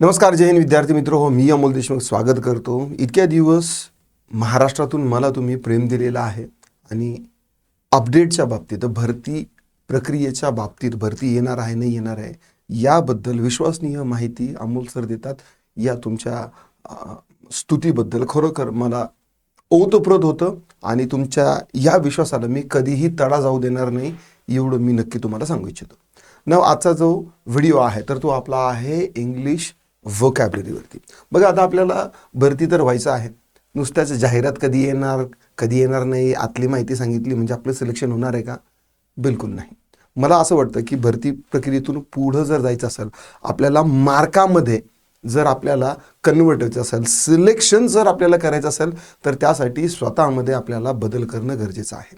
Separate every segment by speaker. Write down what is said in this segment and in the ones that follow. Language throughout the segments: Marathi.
Speaker 1: नमस्कार जय हिंद विद्यार्थी मित्र. हो मी अमोल देशमुख स्वागत करतो. इतक्या दिवस महाराष्ट्रातून मला तुम्ही प्रेम दिलेला आहे आणि अपडेटच्या बाबतीत भरती प्रक्रियेच्या बाबतीत भरती येणार आहे नाही येणार आहे याबद्दल विश्वसनीय माहिती अमोल सर देतात. या तुमच्या स्तुतीबद्दल खरोखर मला ओतप्रोत होतं आणि तुमच्या या विश्वासाला मी कधीही तडा जाऊ देणार नाही एवढं मी नक्की तुम्हाला सांगू इच्छितो. न आजचा जो व्हिडिओ आहे तर तो आपला आहे इंग्लिश व्होकॅबलरीवरती बघा आता आपल्याला भरती तर व्हायचं आहे. नुसत्याच जाहिरात कधी येणार कधी येणार नाही आतली माहिती सांगितली म्हणजे आपलं सिलेक्शन होणार आहे का? बिलकुल नाही. मला असं वाटतं की भरती प्रक्रियेतून पुढं जर जायचं असेल आपल्याला मार्कामध्ये जर आपल्याला कन्वर्ट व्हायचं असेल सिलेक्शन जर आपल्याला करायचं असेल तर त्यासाठी स्वतःमध्ये आपल्याला बदल करणं गरजेचं आहे.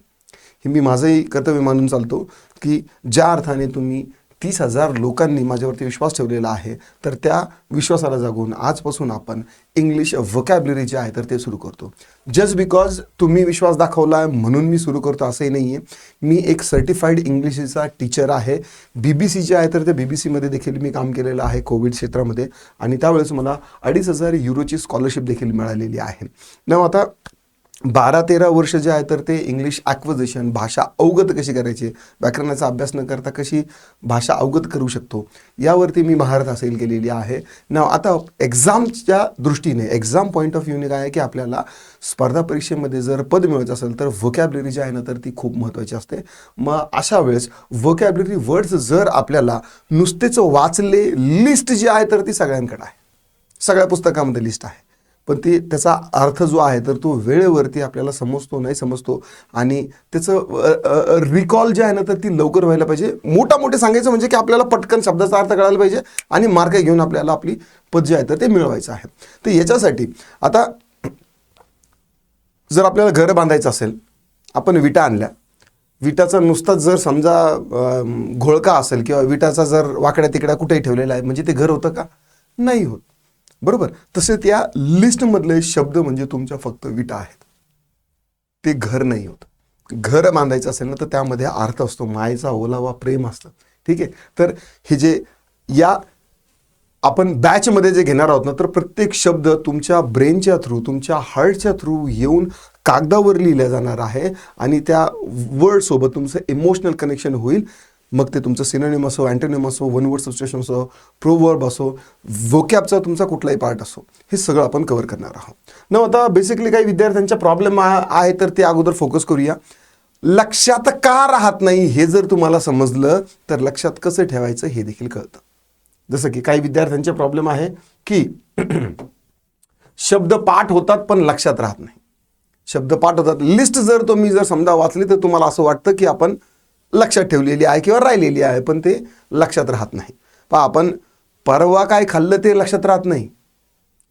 Speaker 1: हे मी माझंही कर्तव्य मानून चालतो की ज्या अर्थाने तुम्ही तीस हजार लोकांनी माझ्यावरती विश्वास ठेवलेला आहे तर त्या विश्वासाला जागून आजपासून आपण इंग्लिश वकॅबलरी जे आहे तर ते सुरू करतो. जस्ट बिकॉज तुम्ही विश्वास दाखवला आहे म्हणून मी सुरू करतो असंही नाही आहे मी एक सर्टिफाईड इंग्लिशचा टीचर आहे. बी बी सी जे आहे तर ते बी बी सीमध्ये देखील मी काम केलेलं आहे कोविड क्षेत्रामध्ये. आणि त्यावेळेस मला अडीच हजार युरोची स्कॉलरशिप देखील मिळालेली आहे. न आता बारा तेरा वर्ष जे आहे तर ते इंग्लिश ॲक्वजिशन भाषा अवगत कशी करायची? व्याकरणाचा अभ्यास न करता कशी भाषा अवगत करू शकतो? यावरती मी महारत हासिल केलेली आहे. ना आता एक्झामच्या दृष्टीने एक्झाम पॉईंट ऑफ व्ह्यूने काय आहे की आपल्याला स्पर्धा परीक्षेमध्ये जर पद मिळवायचं असेल तर व्होकॅबलरी जी आहे ना तर ती खूप महत्त्वाची असते. मग अशा वेळेस व्होकॅबलरी वर्ड्स जर आपल्याला नुसतेच वाचले लिस्ट जी आहे तर ती सगळ्यांकडे आहे. सगळ्या पुस्तकामध्ये लिस्ट आहे. पण ते त्याचा अर्थ जो आहे तर तो वेळेवरती आपल्याला समजतो नाही समजतो. आणि त्याचं रिकॉल जे आहे ना तर ती लवकर व्हायला पाहिजे. मोठा मोठे सांगायचं म्हणजे की आपल्याला पटकन शब्दाचा अर्थ कळायला पाहिजे आणि मार्क घेऊन आपल्याला आपली पद जे आहे तर ते मिळवायचं आहे. तर याच्यासाठी आता जर आपल्याला घर बांधायचं असेल आपण विटा आणल्या. विटाचा नुसताच जर समजा घोळका असेल किंवा विटाचा जर वाकड्या तिकड्या कुठेही ठेवलेला आहे म्हणजे ते घर होतं का? नाही होत. बरोबर? तसे त्या लिस्टमधले शब्द म्हणजे तुमच्या फक्त विटा आहेत. ते घर नाही होत. घर बांधायचं असेल ना तर त्यामध्ये अर्थ असतो. मायेचा ओलावा प्रेम असतं. ठीक आहे? तर हे जे या आपण बॅचमध्ये जे घेणार आहोत ना तर प्रत्येक शब्द तुमच्या ब्रेनच्या थ्रू तुमच्या हार्टच्या थ्रू येऊन कागदावर लिहिला जाणार आहे आणि त्या वर्डसोबत तुमचं इमोशनल कनेक्शन होईल. मग ते तुमचं सिनोनिम असो अँटोनिम असो वन वर्ड सबस्टेशन असो प्रोवर्ब असो वोकॅबचा तुमचा कुठलाही पार्ट असो हे सगळं आपण कव्हर करणार आहोत. न आता बेसिकली काही विद्यार्थ्यांच्या प्रॉब्लेम आहे तर ते अगोदर फोकस करूया. लक्षात का राहत नाही हे जर तुम्हाला समजलं तर लक्षात कसं ठेवायचं हे देखील कळतं. जसं की काही विद्यार्थ्यांचे प्रॉब्लेम आहे की शब्द पाठ होतात पण लक्षात राहत नाही. शब्द पाठ होतात. लिस्ट जर तुम्ही जर समजा वाचली तर तुम्हाला असं वाटतं की आपण लक्षात ठेवलेली आहे किंवा राहिलेली आहे पण ते लक्षात राहत नाही. पहा आपण परवा काय खाल्लं ते लक्षात राहत नाही.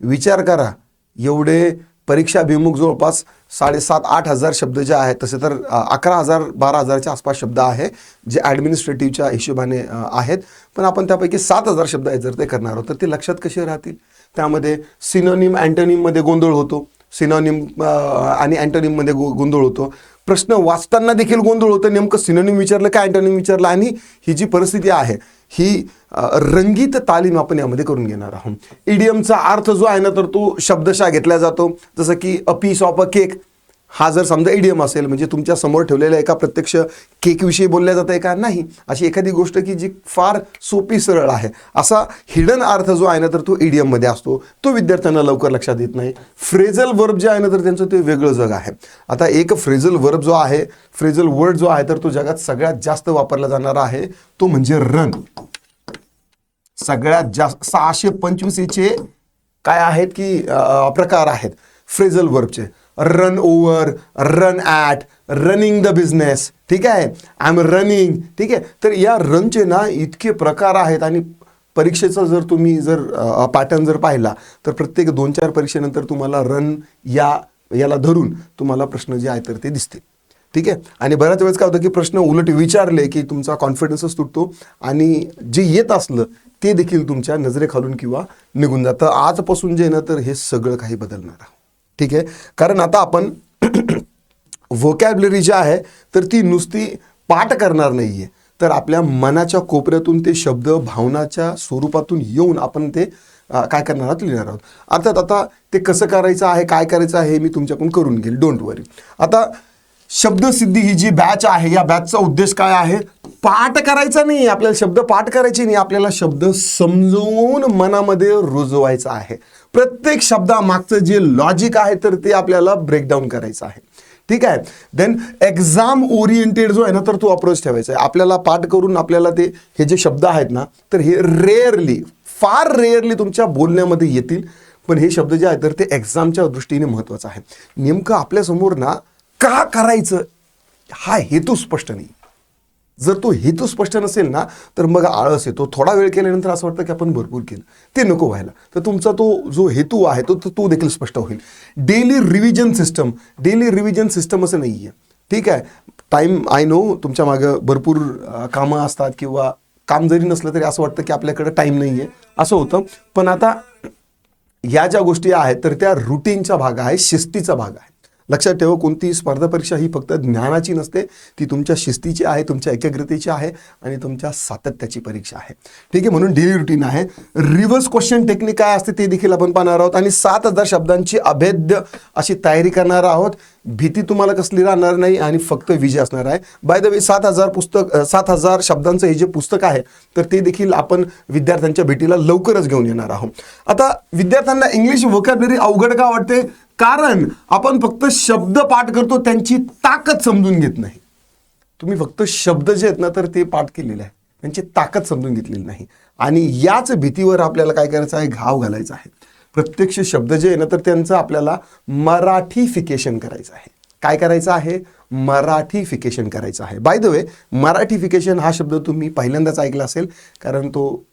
Speaker 1: विचार करा एवढे परीक्षाभिमुख जवळपास साडेसात आठ हजार शब्द जे आहेत तसे तर अकरा हजार बारा हजारच्या आसपास शब्द आहे जे ॲडमिनिस्ट्रेटिव्हच्या हिशोबाने आहेत. पण आपण त्यापैकी सात हजार शब्द आहेत जर ते करणार आहोत तर ते लक्षात कसे राहतील? त्यामध्ये सिनोनिम अँटोनिममध्ये गोंधळ होतो. सिनोनिम आणि अँटोनिममध्ये गो गोंधळ होतो. प्रश्न वाचताना देखील गोंधळ होतं. नेमकं सिनोनिम विचारलं काय अँटोनिम विचारलं आणि ही जी परिस्थिती आहे ही रंगीत तालीम आपण यामध्ये करून घेणार आहोत. ईडीएमचा अर्थ जो आहे ना तर तो शब्दशः घेतला जातो. जसं की a piece of a cake हा जर समजा एडियम असेल म्हणजे तुमच्यासमोर ठेवलेल्या एका प्रत्यक्ष केकविषयी बोलल्या जात आहे का? नाही. अशी एखादी गोष्ट की जी फार सोपी सरळ आहे. असा हिडन अर्थ जो आहे ना तर तो इडियममध्ये असतो. तो विद्यार्थ्यांना लवकर लक्षात येत नाही. फ्रेझल वर्ब जे आहे ना तर त्यांचं ते वेगळं जग आहे. आता एक फ्रेझल वर्ब जो आहे फ्रेझल वर्ड जो आहे तर तो जगात सगळ्यात जास्त वापरला जाणारा आहे. तो म्हणजे रन सगळ्यात जास्त सहाशे पंचवीसचे काय आहेत की प्रकार आहेत. Phrasal वर्बचे run over run at running the business ठीक आहे? आय एम रनिंग ठीक आहे? तर या रनचे ना इतके प्रकार आहेत आणि परीक्षेचा जर तुम्ही जर पॅटर्न जर पाहिला तर प्रत्येक दोन चार परीक्षेनंतर तुम्हाला रन या याला धरून तुम्हाला प्रश्न जे आहे तर ते दिसतील. ठीक आहे? आणि बऱ्याच वेळेस काय होतं की प्रश्न उलट विचारले की तुमचा कॉन्फिडन्सच तुटतो आणि जे येत असलं ते देखील तुमच्या नजरेखालून किंवा निघून जातं. आजपासून जे ना तर हे सगळं काही बदलणार आहोत. ठीक आहे? कारण आता आपण व्होकॅबलरी जी आहे तर ती नुसती पाठ करणार नाही आहे तर आपल्या मनाच्या कोपऱ्यातून ते शब्द भावनाच्या स्वरूपातून येऊन आपण ते काय करणार आहोत? लिहिणार आहोत. अर्थात आता ते कसं करायचं आहे काय करायचं आहे हे मी तुमच्याकडून करून घेईल. डोंट वरी आता शब्दसिद्धी ही जी बॅच आहे या बॅचचा उद्देश काय आहे? पाठ करायचा नाही. आपल्याला शब्द पाठ करायचे नाही. आपल्याला शब्द समजवून मनामध्ये रुजवायचा आहे. प्रत्येक शब्दामागचं जे लॉजिक आहे तर ते आपल्याला ब्रेकडाऊन करायचं आहे. ठीक आहे? देन एक्झाम ओरिएंटेड जो आहे ना तर तो अप्रोच ठेवायचा आहे. आपल्याला पाठ करून आपल्याला ते हे जे शब्द आहेत ना तर हे रेअरली फार रेअरली तुमच्या बोलण्यामध्ये येतील. पण हे शब्द जे आहेत तर ते एक्झामच्या दृष्टीने महत्त्वाचं आहे. नेमकं आपल्यासमोर ना का करायचं हा हेतू स्पष्ट नाही. जर तो हेतू स्पष्ट नसेल ना तर मग आळस येतो. थोडा वेळ केल्यानंतर असं वाटतं की आपण भरपूर केलं. ते नको व्हायला. तर तुमचा तो जो हेतू आहे तो तो देखील स्पष्ट होईल. Daily revision system daily revision system असं नाही आहे ठीक आहे. टाईम आय नो तुमच्या मागं भरपूर कामं असतात किंवा काम जरी नसलं तरी असं वाटतं की आपल्याकडे टाईम नाही आहे असं होतं. पण आता या ज्या गोष्टी आहेत तर त्या रुटीनचा भाग आहे शिस्तीचा भाग आहे. लक्षात ठेवा कोणतीही स्पर्धा परीक्षा ही फक्त ज्ञानाची नसते. ती तुमच्या शिस्तीची आहे तुमच्या एकाग्रतेची आहे आणि तुमच्या सातत्याची परीक्षा आहे. ठीक आहे म्हणून डेली रुटीन आहे. रिव्हर्स क्वेश्चन टेक्निक काय असते ते देखील आपण पाहणार आहोत. आणि सात हजार शब्दांची अभेद्य अशी तयारी करणार आहोत. भीती तुम्हाला कसली राहणार नाही आणि फक्त विजय असणार आहे. बाय द वे सात हजार पुस्तक सात हजार शब्दांचं हे जे पुस्तक आहे तर ते देखील आपण विद्यार्थ्यांच्या भेटीला लवकरच घेऊन येणार आहोत. आता विद्यार्थ्यांना इंग्लिश व्होकॅबलरी अवघड का वाटते? कारण आपण फक्त शब्द पाठ करतो त्यांची ताकद समजून घेत नाही. तुम्ही फक्त शब्द जे आहेत ना तर ते पाठ केलेले आहे त्यांची ताकद समजून घेतलेली नाही. आणि याच भीतीवर आपल्याला काय करायचं आहे? घाव घालायचा आहे. प्रत्यक्ष शब्द जे आहे ना तर त्यांचं आपल्याला मराठीफिकेशन करायचं आहे. काय करायचं आहे? मराठीफिकेशन करायचं आहे. बाय द वे मराठीफिकेशन हा शब्द तुम्ही पहिल्यांदाच ऐकला असेल कारण तो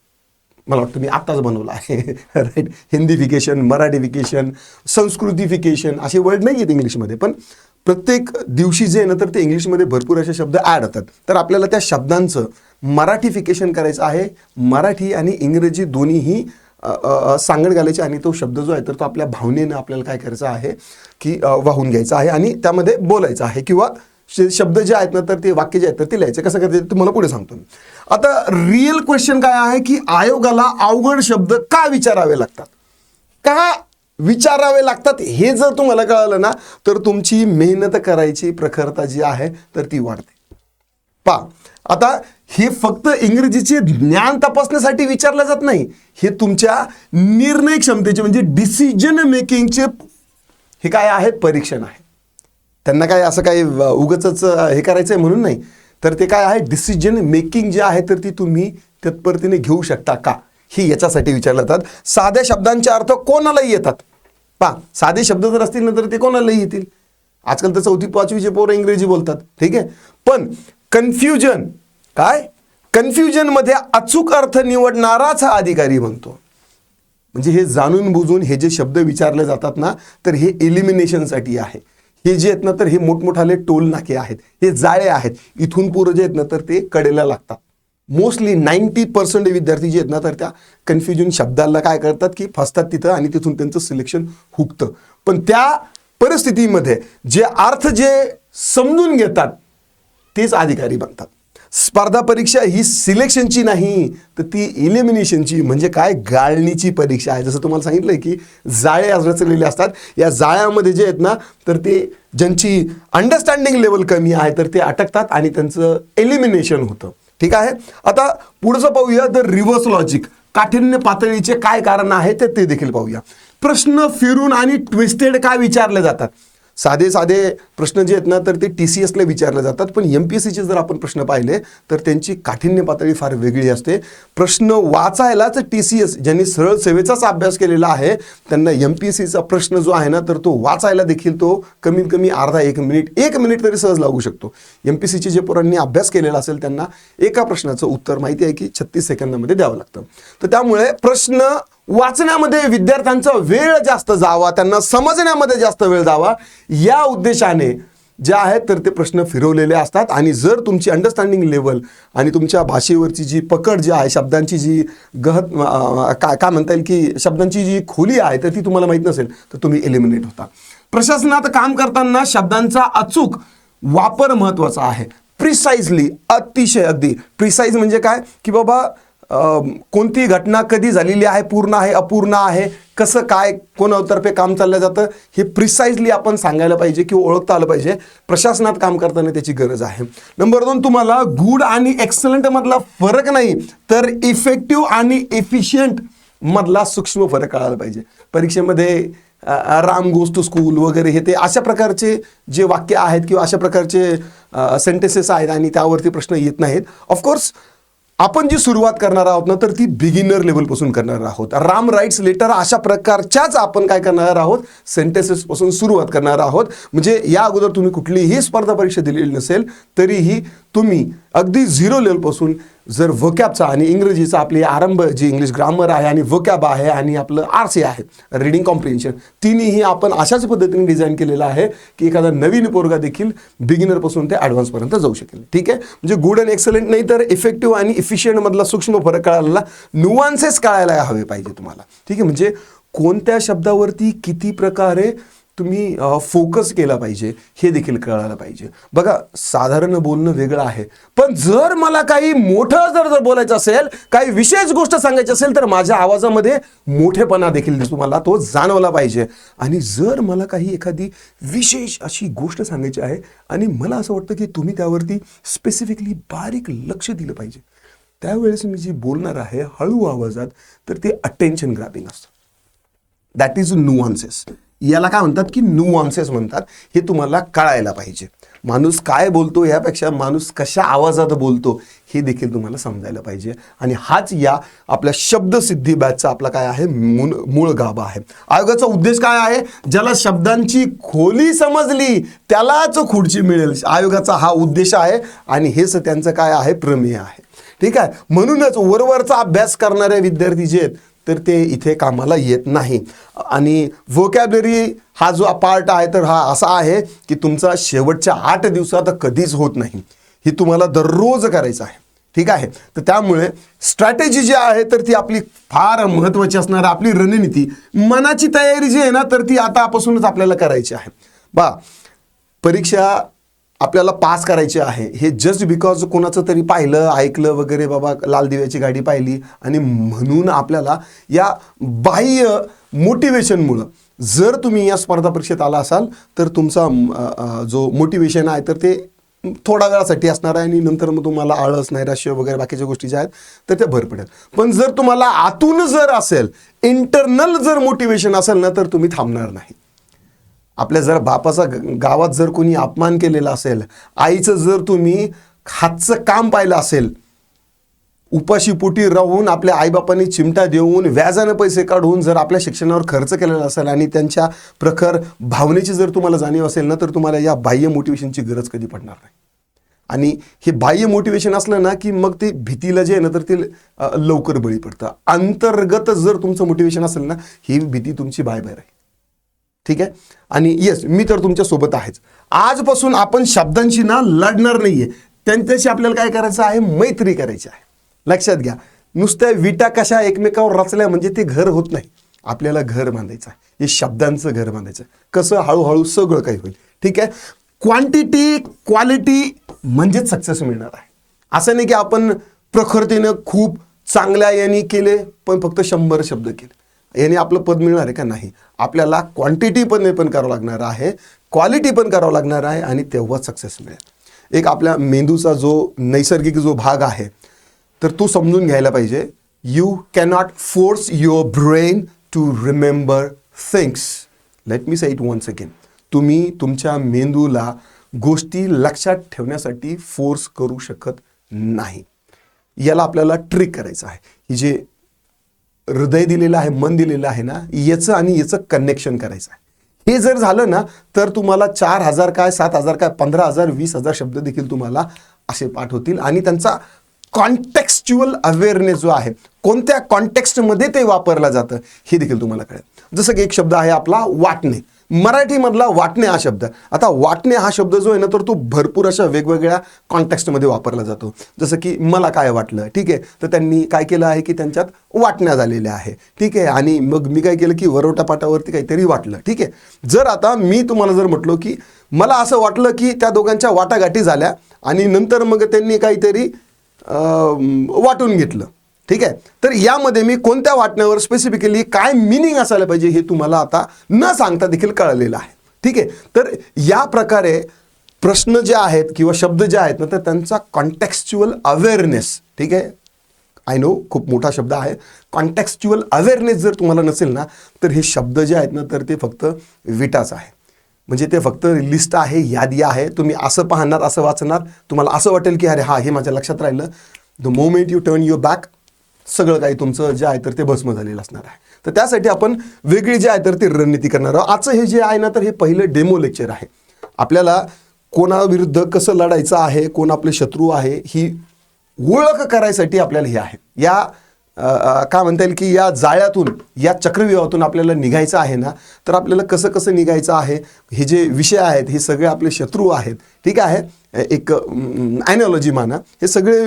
Speaker 1: मला वाटतं मी आत्ताच बनवला आहे. राईट हिंदीफिकेशन मराठीफिकेशन संस्कृतीफिकेशन असे वर्ड नाही आहेत इंग्लिशमध्ये. पण प्रत्येक दिवशी जे आहे ना तर ते इंग्लिशमध्ये भरपूर असे शब्द ॲड होतात. तर आपल्याला त्या शब्दांचं मराठीफिकेशन करायचं आहे. मराठी आणि इंग्रजी दोन्हीही सांगड घालायची आणि तो शब्द जो आहे तर तो आपल्या भावनेनं आपल्याला काय करायचा आहे की वाहून घ्यायचा आहे आणि त्यामध्ये बोलायचं आहे किंवा शब्द जे आहेत ना तर ते वाक्य जे आहेत तर ते लिहायचे. कसं करायचं तुम्हाला पुढे सांगतो मी. आता रिअल क्वेश्चन काय आहे की आयोगाला अवघड शब्द का विचारावे लागतात? का विचारावे लागतात हे जर तुम्हाला कळालं ना तर तुमची मेहनत करायची प्रखरता जी आहे तर ती वाढते. पा आता हे फक्त इंग्रजीचे ज्ञान तपासण्यासाठी विचारलं जात नाही. हे तुमच्या निर्णय क्षमतेचे म्हणजे डिसिजन मेकिंगचे हे काय आहे? परीक्षण आहे. त्यांना काय असं काही उगच हे करायचं आहे म्हणून नाही. तर ते काय आहे डिसिजन मेकिंग जे आहे तर ती तुम्ही तत्परतेने घेऊ शकता का? ही याच्यासाठी विचारलं जातात साध्या शब्दांचे अर्थ कोणालाही येतात. पा साधे शब्द जर असतील ना तर ते कोणालाही येतील. आजकाल तर चौथी पाचवीचे पोरं इंग्रजी बोलतात. ठीक आहे? पण कन्फ्युजन काय? कन्फ्युजनमध्ये अचूक अर्थ निवडणाराच हा अधिकारी बनतो. म्हणजे हे जाणून बुजून हे जे शब्द विचारले जातात ना तर हे एलिमिनेशनसाठी आहे. हे जे आहेत ना तर हे मोठमोठाले टोल नाके आहेत. हे जाळे आहेत. इथून पुरं जे आहेत ना तर ते कडेला लागतात. मोस्टली नाईन्टी पर्सेंट विद्यार्थी जे आहेत ना तर त्या कन्फ्युजन शब्दाला काय करतात की फसतात तिथं आणि तिथून त्यांचं सिलेक्शन हुकतं. पण त्या परिस्थितीमध्ये जे अर्थ जे समजून घेतात तेच अधिकारी बनतात. स्पर्धा परीक्षा ही सिलेक्शनची नाही तर ती इलिमिनेशनची म्हणजे काय गाळणीची परीक्षा आहे. जसं तुम्हाला सांगितलंय की जाळे आज रचलेले असतात. या जाळ्यामध्ये जे आहेत ना तर ते ज्यांची अंडरस्टँडिंग लेवल कमी आहे तर ते अटकतात आणि त्यांचं एलिमिनेशन होतं. ठीक आहे? आता पुढचं पाहूया द रिव्हर्स लॉजिक काठिण्य पातळीचे काय कारण आहे ते ते देखील पाहूया. प्रश्न फिरून आणि ट्विस्टेड काय विचारले जातात? साधे साधे प्रश्न जे आहेत ना तर ते टी सी एसला विचारले जातात. पण एम पी एस सीचे जर आपण प्रश्न पाहिले तर त्यांची काठिण्य पातळी फार वेगळी असते. प्रश्न वाचायलाच टी सी एस ज्यांनी सरळ सेवेचाच अभ्यास केलेला आहे त्यांना एम पी एस सीचा प्रश्न जो आहे ना तर तो वाचायला देखील तो कमीत कमी अर्धा एक मिनिट एक मिनिट तरी सहज लागू शकतो. एम पी सीचे जे पोरांनी अभ्यास केलेला असेल त्यांना एका प्रश्नाचं उत्तर माहिती आहे की छत्तीस सेकंदामध्ये द्यावं लागतं. तर त्यामुळे प्रश्न वाचण्यामध्ये विद्यार्थ्यांचा वेळ जास्त जावा त्यांना समजण्यामध्ये जास्त वेळ जावा या उद्देशाने जे आहेत तर ते प्रश्न फिरवलेले असतात. आणि जर तुमची अंडरस्टँडिंग लेवल आणि तुमच्या भाषेवरची जी पकड जी आहे शब्दांची जी गहत काय काय म्हणता येईल की शब्दांची जी खोली आहे तर ती तुम्हाला माहीत नसेल तर तुम्ही एलिमिनेट होता. प्रशासनात काम करताना शब्दांचा अचूक वापर महत्त्वाचा आहे. प्रिसाइजली अतिशय अगदी. प्रिसाइज म्हणजे काय? की बाबा कोणती घटना कधी झालेली आहे पूर्ण आहे अपूर्ण आहे कसं काय कोणातर्फे काम चाललं जातं हे प्रिसाइजली आपण सांगायला पाहिजे किंवा ओळखता आलं पाहिजे. प्रशासनात काम करताना त्याची गरज आहे. नंबर दोन तुम्हाला गुड आणि एक्सलंटमधला फरक नाही तर इफेक्टिव्ह आणि एफिशियंट मधला सूक्ष्म फरक कळायला पाहिजे. परीक्षेमध्ये राम गोज टू स्कूल वगैरे हे ते अशा प्रकारचे जे वाक्य आहेत किंवा अशा प्रकारचे सेंटेन्सेस आहेत आणि त्यावरती प्रश्न येत नाहीत. ऑफकोर्स आपण जी सुरुवात करणार आहोत ना तर ती बिगिनर लेवलपासून करणार आहोत. राम राईट्स लेटर अशा प्रकारच्याच आपण काय करणार आहोत? सेंटेन्सेसपासून सुरुवात करणार आहोत. म्हणजे या अगोदर तुम्ही कुठलीही स्पर्धा परीक्षा दिलेली नसेल तरीही तुम्ही अगदी झिरो लेवलपासून जर वकॅबचा आणि इंग्रजीचा आपली आरंभ जी इंग्लिश ग्रामर आहे आणि वकॅब आहे आणि आपलं आर सी आहे रिडिंग कॉम्प्रिहेन्शन तिन्हीही आपण अशाच पद्धतीने डिझाईन केलेलं आहे की एखादा नवीन पोरगा देखील बिगिनरपासून ते ॲडव्हान्सपर्यंत जाऊ शकेल. ठीक आहे? म्हणजे गुड अँड एक्सलेंट नाही तर इफेक्टिव्ह आणि इफिशियंटमधला सूक्ष्म फरक कळायला नुआन्सेस कळायला हवे पाहिजे तुम्हाला. ठीक आहे? म्हणजे कोणत्या शब्दावरती किती प्रकारे तुम्ही फोकस केला पाहिजे हे देखील कळायला पाहिजे. बघा साधारण बोलणं वेगळं आहे. पण जर मला काही मोठं जर जर बोलायचं असेल काही विशेष गोष्ट सांगायची असेल तर माझ्या आवाजामध्ये मोठेपणा देखील तुम्हाला तो जाणवला पाहिजे. आणि जर मला काही एखादी विशेष अशी गोष्ट सांगायची आहे आणि मला असं वाटतं की तुम्ही त्यावरती स्पेसिफिकली बारीक लक्ष दिलं पाहिजे त्यावेळेस मी जे बोलणार आहे हळू आवाजात तर ते अटेन्शन ग्रॅबिंग असतं. दॅट इज नुआन्सेस याला काय म्हणतात की नुआन्सेस म्हणतात. हे तुम्हाला कळायला पाहिजे. माणूस काय बोलतो यापेक्षा माणूस कशा आवाजात बोलतो हे देखील तुम्हाला समजायला पाहिजे. आणि हाच या आपल्या शब्दसिद्धी बॅचचा आपला काय आहे? मूळ मूळ गाभा आहे. आयोगाचा उद्देश काय आहे? ज्याला शब्दांची खोली समजली त्यालाच खुर्ची मिळेल. आयोगाचा हा उद्देश आहे आणि हेच त्यांचं काय आहे? प्रमेय आहे. ठीक आहे? म्हणूनच वरवरचा अभ्यास करणारे विद्यार्थी जे आहेत तर ते इथे कामाला येत नाही. आणि वोकॅबलरी हा जो पार्ट आहे तर हा असा आहे की तुमचा शेवटच्या आठ दिवसात कधीच होत नाही. ही तुम्हाला दररोज करायचं आहे. ठीक आहे? तर त्यामुळे स्ट्रॅटेजी जी आहे तर ती आपली फार महत्त्वाची असणार. आपली रणनीती मनाची तयारी जी आहे ना तर ती आतापासूनच आपल्याला करायची आहे. बा परीक्षा आपल्याला पास करायचे आहे. हे जस्ट बिकॉज कोणाचं तरी पाहिलं ऐकलं वगैरे बाबा लाल दिव्याची गाडी पाहिली आणि म्हणून आपल्याला या बाह्य मोटिवेशनमुळं जर तुम्ही या स्पर्धा परीक्षेत आला असाल तर तुमचा जो मोटिवेशन आहे तर ते थोडा वेळासाठी असणार आहे आणि नंतर मग तुम्हाला आळस नैराश्य वगैरे बाकीच्या गोष्टी ज्या आहेत तर त्या भर पडेल. पण जर तुम्हाला आतून जर असेल इंटरनल जर मोटिवेशन असेल ना तर तुम्ही थांबणार नाही. आपल्या जर बापाचा गावात जर कोणी अपमान केलेला असेल आईचं जर तुम्ही हातचं काम पाहिलं असेल उपाशी पोटी राहून आपल्या आईबापांनी चिमटा देऊन व्याजानं पैसे काढून जर आपल्या शिक्षणावर खर्च केलेला असेल आणि त्यांच्या प्रखर भावनेची जर तुम्हाला जाणीव असेल ना तर तुम्हाला या बाह्य मोटिवेशनची गरज कधी पडणार नाही. आणि हे बाह्य मोटिवेशन असलं ना की मग ते भीतीला जे आहे ना तर ते लवकर बळी पडतं. अंतर्गत जर तुमचं मोटिवेशन असेल ना ही भीती तुमची बाय बाय राहील. ठीक आहे? आणि येस मी तर तुमच्यासोबत आहेच. आजपासून आपण शब्दांशी ना लढणार नाहीये. त्यांच्याशी आपल्याला काय करायचं आहे? मैत्री करायची आहे. लक्षात घ्या. नुसत्या विटा कशा एकमेकावर रचल्या म्हणजे ते घर होत नाही. आपल्याला घर बांधायचं आहे. हे शब्दांचं घर बांधायचं आहे. कसं हळूहळू सगळं काही होईल. ठीक आहे? क्वांटिटी क्वालिटी म्हणजेच सक्सेस मिळणार आहे. असं नाही की आपण प्रखरतेनं खूप चांगल्या यांनी केले पण फक्त शंभर शब्द केले. याने आपलं पद मिळणार आहे का? नाही. आपल्याला क्वांटिटी पण पण करावं लागणार आहे क्वालिटी पण करावं लागणार आहे आणि तेव्हाच सक्सेस मिळेल. एक आपल्या मेंदूचा जो नैसर्गिक जो भाग आहे तर तो समजून घ्यायला पाहिजे. You cannot force your brain to remember things let me say it once again तुम्ही तुमच्या मेंदूला गोष्टी लक्षात ठेवण्यासाठी फोर्स करू शकत नाही. याला आपल्याला ट्रिक करायचं आहे. ही जे हृदय दिलेलं आहे मन दिलेलं आहे ना याचं आणि याचं कनेक्शन करायचं आहे. हे जर झालं ना तर तुम्हाला चार हजार काय सात हजार काय पंधरा हजार वीस हजार शब्द देखील तुम्हाला असे पाठ होतील. आणि त्यांचा कॉन्टेक्स्च्युअल अवेअरनेस जो आहे कोणत्या कॉन्टेक्स्टमध्ये ते वापरलं जातं हे देखील तुम्हाला कळेल. जसं की एक शब्द आहे आपला वाटणे. मराठीमधला वाटणे हा शब्द. आता वाटणे हा शब्द जो आहे ना तर तो भरपूर अशा वेगवेगळ्या कॉन्टेक्स्टमध्ये वापरला जातो. जसं की मला काय वाटलं ठीक आहे? तर त्यांनी काय केलं आहे की त्यांच्यात वाटण्या झालेल्या आहे. ठीक आहे? आणि मग मी काय केलं की वरोटापाटावरती काहीतरी वाटलं. ठीक आहे? जर आता मी तुम्हाला जर म्हटलो की मला असं वाटलं की त्या दोघांच्या वाटाघाटी झाल्या आणि नंतर मग त्यांनी काहीतरी वाटून घेतलं. ठीक आहे? तर यामध्ये मी कोणत्या वाटण्यावर स्पेसिफिकली काय मिनिंग असायला पाहिजे हे तुम्हाला आता न सांगता देखील कळलेलं आहे. ठीक आहे? तर या प्रकारे प्रश्न जे आहेत किंवा शब्द जे आहेत ना तर त्यांचा कॉन्टेक्स्च्युअल अवेअरनेस ठीक आहे? आय नो खूप मोठा शब्द आहे. कॉन्टेक्स्च्युअल अवेअरनेस जर तुम्हाला नसेल ना तर हे शब्द जे आहेत ना तर ते फक्त विटाच आहे. म्हणजे ते फक्त लिस्ट आहे यादी आहे. तुम्ही असं पाहणार असं वाचणार तुम्हाला असं वाटेल की अरे हा हे माझ्या लक्षात राहिलं. The moment you turn your back सगळं काही तुमचं जे आहे तर ते भस्म झालेलं असणार आहे. तर त्यासाठी आपण वेगळी जे आहे तर ती रणनीती करणार आहोत. आजचं हे जे आहे ना तर हे पहिलं डेमो लेक्चर आहे. आपल्याला कोणाविरुद्ध कसं लढायचं आहे कोण आपले शत्रू आहे ही ओळख करायसाठी आपल्याला हे आहे. या काय म्हणता येईल की या जाळ्यातून या चक्रव्यूहातून आपल्याला निघायचं आहे ना तर आपल्याला कसं कसं निघायचं आहे हे जे विषय आहेत हे सगळे आपले शत्रू आहेत ठीक आहे? एक ॲनॉलॉजी माना. हे सगळे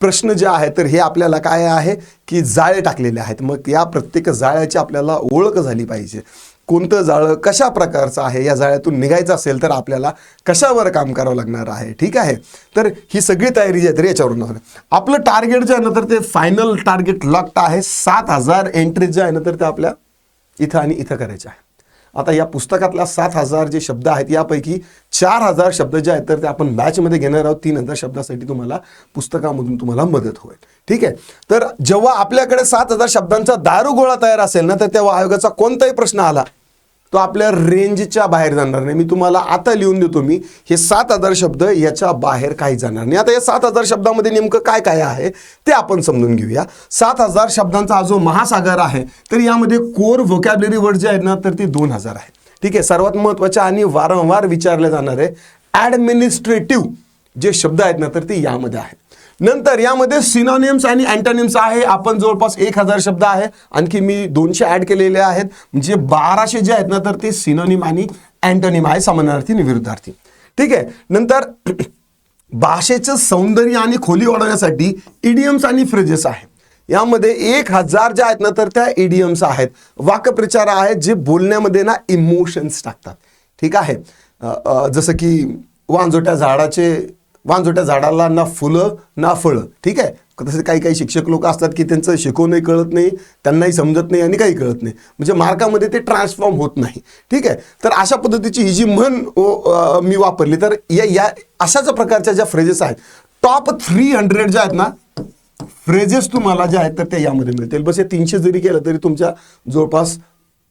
Speaker 1: प्रश्न जे आहे तर हे आपल्याला काय आहे की जाळे टाकलेले आहेत. मग या प्रत्येक जाळ्याची आपल्याला ओळख झाली पाहिजे. कोणतं जाळं कशा प्रकारचं आहे? या जाळ्यातून निघायचं असेल तर आपल्याला कशावर काम करावं लागणार आहे? ठीक आहे? तर ही सगळी तयारी जी आहे तर याच्यावरून आपलं टार्गेट जे आहे ना तर ते फायनल टार्गेट लॉक्ट आहे. सात हजार एंट्रीज जे आहे ना तर ते आपल्या इथं आणि इथं करायचे आहे. आता या पुस्तकातल्या सात हजार जे शब्द आहेत यापैकी चार हजार शब्द जे आहेत तर ते आपण बॅचमध्ये घेणार आहोत. तीन हजार शब्दासाठी तुम्हाला पुस्तकामधून तुम्हाला मदत होईल. ठीक आहे? तर जेव्हा आपल्याकडे सात हजार शब्दांचा दारुगोळा तयार असेल ना तर तेव्हा आयोगाचा कोणताही प्रश्न आला. तो आपल्या रेंजच्या बाहेर जाणार नाही. मी तुम्हाला आता लिहून देतो मी. हे सात हजार शब्द याच्या बाहेर काही जाणार नाही. आता या सात हजार शब्दामध्ये नेमकं काय काय आहे ते आपण समजून घेऊया. सात हजार शब्दांचा हा जो महासागर आहे तर यामध्ये कोर व्होकॅबलरी वर्ड जे आहेत ना तर ती दोन हजार आहे ठीक आहे सर्वात महत्त्वाच्या आणि वारंवार विचारले जाणारे ॲडमिनिस्ट्रेटिव्ह जे शब्द आहेत ना तर ते यामध्ये आहेत. नंतर यामध्ये सिनॉनिम्स आणि अँटोनिम्स आहे. आपण जवळपास एक हजार शब्द आहे. आणखी मी दोनशे ऍड केलेले आहेत. म्हणजे बाराशे जे आहेत ना तर ते सिनोनिम आणि अँटोनिम आहे समानार्थी आणि विरुद्धार्थी. ठीक आहे? नंतर भाषेचं सौंदर्य आणि खोली वाढवण्यासाठी इडियम्स आणि फ्रेजेस आहे. यामध्ये एक हजार ज्या आहेत ना तर त्या इडियम्स आहेत. वाक्यप्रचार आहेत जे बोलण्यामध्ये ना इमोशन्स टाकतात. ठीक आहे? जसं की वांजोट्या झाडाचे वांजोट्या झाडाला ना फुलं ना फळं. ठीक आहे? तसे काही काही शिक्षक लोक असतात की त्यांचं शिकवणंही कळत नाही त्यांनाही समजत नाही आणि काही कळत नाही. म्हणजे मार्कामध्ये ते ट्रान्सफॉर्म होत नाही. ठीक आहे? तर अशा पद्धतीची ही जी म्हण मी वापरली तर या या अशाच प्रकारच्या ज्या फ्रेजेस आहेत टॉप थ्री हंड्रेड ज्या आहेत ना फ्रेजेस तुम्हाला ज्या आहेत तर त्या यामध्ये मिळतील. बस हे तीनशे जरी केलं तरी तुमच्या जवळपास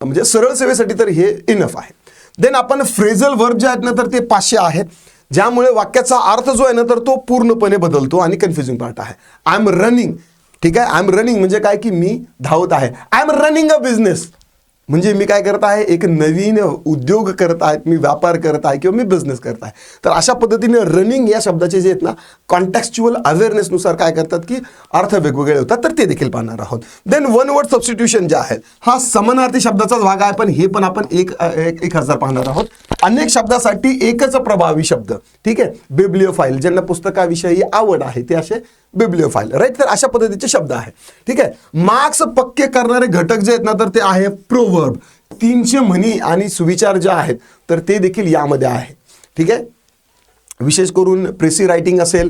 Speaker 1: म्हणजे सरळ सेवेसाठी तर हे इनफ आहे. देन आपण फ्रेझल वर्ब जे आहेत ना तर ते पाचशे आहेत. ज्यामुळे वाक्याचा अर्थ जो आहे ना तर तो पूर्णपणे बदलतो आणि कन्फ्युजिंग पार्ट आहे. आय एम रनिंग ठीक आहे? आय एम रनिंग म्हणजे काय? की मी धावत आहे. I am running a business म्हणजे मी काय करत आहे एक नवीन उद्योग करत आहेत मी व्यापार करत आहे किंवा मी बिझनेस करत आहे. तर अशा पद्धतीने रनिंग या शब्दाचे जे आहेत ना कॉन्टॅक्च्युअल अवेअरनेसनुसार काय करतात की अर्थ वेगवेगळे होतात तर ते देखील पाहणार आहोत. देन वन वर्ड सबस्टिट्यूशन जे आहे हा समानार्थी शब्दाचाच भाग आहे पण हे पण आपण एक एक एक हजार पाहणार आहोत. अनेक शब्दासाठी एकच प्रभावी शब्द ठीक आहे? बिब्लिओ फाईल ज्यांना पुस्तकाविषयी आवड आहे ते असे बिब्लिओ फाईल राईट तर अशा पद्धतीचे शब्द आहे ठीक आहे? मार्क्स पक्के करणारे घटक जे आहेत ना तर ते आहे प्रोवर्ब तीनशे म्हणी आणि सुविचार जे आहेत तर ते देखील यामध्ये आहे. ठीक आहे? विशेष करून प्रेसी रायटिंग असेल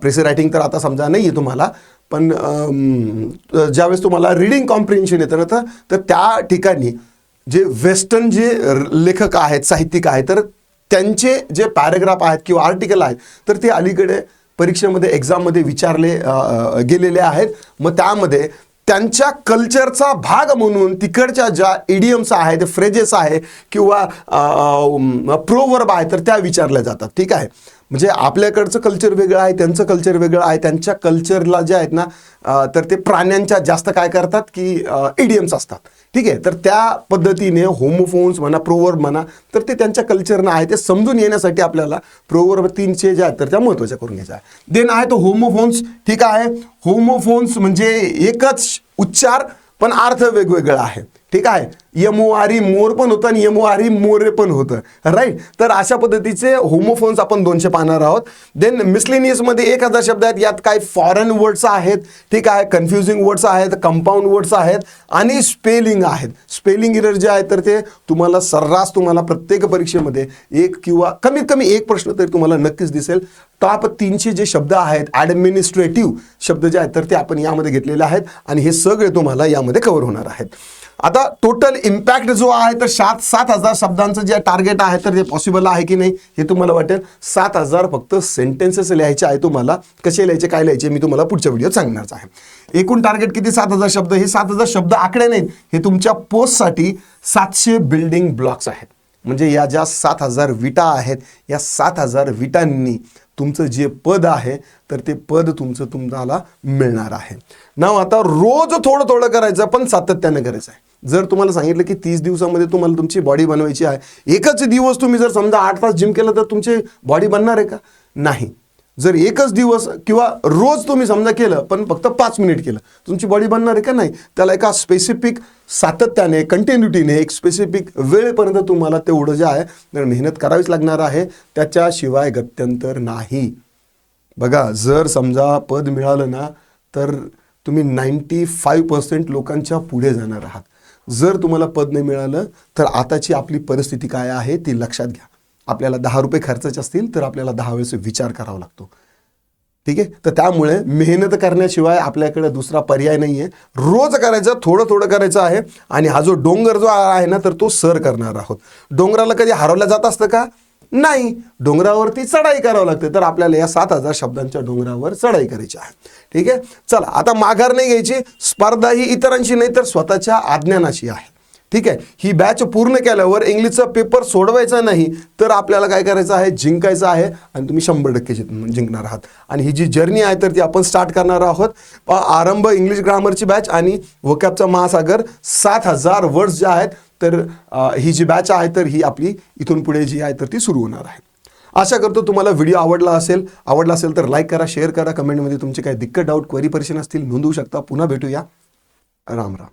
Speaker 1: प्रेसी रायटिंग तर आता समजा नाही आहे तुम्हाला पण ज्यावेळेस तुम्हाला रिडिंग कॉम्प्रिहेन्शन येतं ना तर तर त्या ठिकाणी जे वेस्टर्न जे लेखक आहेत साहित्यिक आहेत तर त्यांचे जे पॅरेग्राफ आहेत किंवा आर्टिकल आहेत तर ते अलीकडे परीक्षेमध्ये एक्झाममध्ये विचारले गेलेले आहेत. मग त्यामध्ये त्यांच्या कल्चरचा भाग म्हणून तिकडच्या ज्या इडियम्स आहेत फ्रेजेस आहे किंवा प्रोवर्ब आहे तर त्या विचारल्या जातात. ठीक आहे? म्हणजे आपल्याकडचं कल्चर वेगळं आहे त्यांचं कल्चर वेगळं आहे त्यांच्या कल्चरला जे आहेत ना तर ते प्राण्यांच्या जास्त काय करतात की इडियम्स असतात. ठीक आहे? तर त्या पद्धतीने होमोफोन्स म्हणा प्रोवर्ब म्हणा तर ते त्यांच्या कल्चरनं आहे ते समजून येण्यासाठी आपल्याला प्रोवर्ब तीनशे ज्या आहेत तर त्या महत्त्वाच्या करून घ्यायच्या देन आहे तो होमोफोन्स ठीक आहे? होमोफोन्स म्हणजे एकच उच्चार पण अर्थ वेगवेगळा आहे. ठीक आहे? यमोआरी मोर पण होतं आणि यमोआरी मोरे पण होतं. राईट तर अशा पद्धतीचे होमोफोन्स आपण दोनशे पाहणार आहोत. देन मिसलिनियसमध्ये एक हजार शब्द आहेत. यात काही फॉरेन वर्ड्स आहेत. ठीक आहे? कन्फ्युजिंग वर्ड्स आहेत कंपाऊंड वर्ड्स आहेत आणि स्पेलिंग आहेत. स्पेलिंग इरर जे आहे तर ते तुम्हाला सर्रास तुम्हाला प्रत्येक परीक्षेमध्ये एक किंवा कमीत कमी एक प्रश्न तरी तुम्हाला नक्कीच दिसेल. टॉप तीनशे जे शब्द आहेत ॲडमिनिस्ट्रेटिव्ह शब्द जे आहेत तर ते आपण यामध्ये घेतलेले आहेत आणि हे सगळे तुम्हाला यामध्ये कव्हर होणार आहेत. आता टोटल इम्पॅक्ट जो आहे तर सात सात हजार शब्दांचं जे टार्गेट आहे तर ते पॉसिबल आहे की नाही हे तुम्हाला वाटेल. सात हजार फक्त सेंटेन्सेस लिहायचे आहे तुम्हाला. कसे लिहायचे काय लिहायचे मी तुम्हाला पुढच्या व्हिडिओत सांगणारच आहे. एकूण टार्गेट किती? सात हजार शब्द. हे सात हजार शब्द आकडे नाहीत. हे तुमच्या पोस्टसाठी सातशे बिल्डिंग ब्लॉक्स आहेत. म्हणजे या ज्या सात हजार विटा आहेत या सात हजार विटांनी तुमचं जे पद आहे तर ते पद तुमचं तुम्हाला मिळणार आहे. ना आता रोज थोडं थोडं करायचं पण सातत्यानं करायचं आहे. जर तुम्हाला सांगितलं की तीस दिवसामध्ये तुम्हाला तुमची बॉडी बनवायची आहे एकच दिवस तुम्ही जर समजा आठ तास जिम केलं तर तुमची बॉडी बनणार आहे का? नाही. जर एकच दिवस किंवा रोज तुम्ही समजा केलं पण फक्त पाच मिनिट केलं तुमची बॉडी बनणार आहे का नाही? त्याला एका स्पेसिफिक सातत्याने कंटिन्युटीने एक स्पेसिफिक वेळेपर्यंत तुम्हाला तेवढं जे आहे तर मेहनत करावीच लागणार आहे. त्याच्याशिवाय गत्यंतर नाही. बघा जर समजा पद मिळालं ना तर तुम्ही नाईंटी फाईव्ह पर्सेंट लोकांच्या पुढे जाणार आहात. जर तुम्हाला पद नाही मिळालं तर आताची आपली परिस्थिती काय आहे ती लक्षात घ्या. आपल्याला दहा रुपये खर्चाचे असतील तर आपल्याला दहा वेळेस विचार करावा लागतो. ठीक आहे? तर त्यामुळे मेहनत करण्याशिवाय आपल्याकडे दुसरा पर्याय नाही आहे रोज करायचं थोडं थोडं करायचं आहे आणि हा जो डोंगर जो आहे ना तर तो सर करणार आहोत. डोंगराला कधी हरवलं जात असतं का? नाही. डोंगरावरती चढाई करावं लागते. तर आपल्याला या सात हजार शब्दांच्या डोंगरावर चढाई करायची आहे. ठीक आहे? चला आता माघार नाही घ्यायची स्पर्धा ही इतरांशी नाही तर स्वतःच्या आज्ञानाशी आहे. ठीक आहे? ही बॅच पूर्ण केल्यावर इंग्लिशचा पेपर सोडवायचा नाही तर आपल्याला काय करायचं आहे? जिंकायचं आहे आणि तुम्ही शंभर टक्के जिंकणार आहात. आणि ही जी जर्नी आहे तर ती आपण स्टार्ट करणार आहोत. आरंभ इंग्लिश ग्रामरची बॅच आणि वकॅपचा महासागर सात हजार वर्ड्स जे आहेत तर ही जी बॅच आहे तर ही आपली इथून पुढे जी आहे तर ती सुरू होणार आहे. आशा करतो तुम्हाला व्हिडिओ आवडला असेल. आवडला असेल तर लाईक करा शेअर करा. कमेंटमध्ये तुमचे काही दिक्कत डाऊट क्वेरी परेशान असतील नोंदवू शकता. पुन्हा भेटूया. राम राम.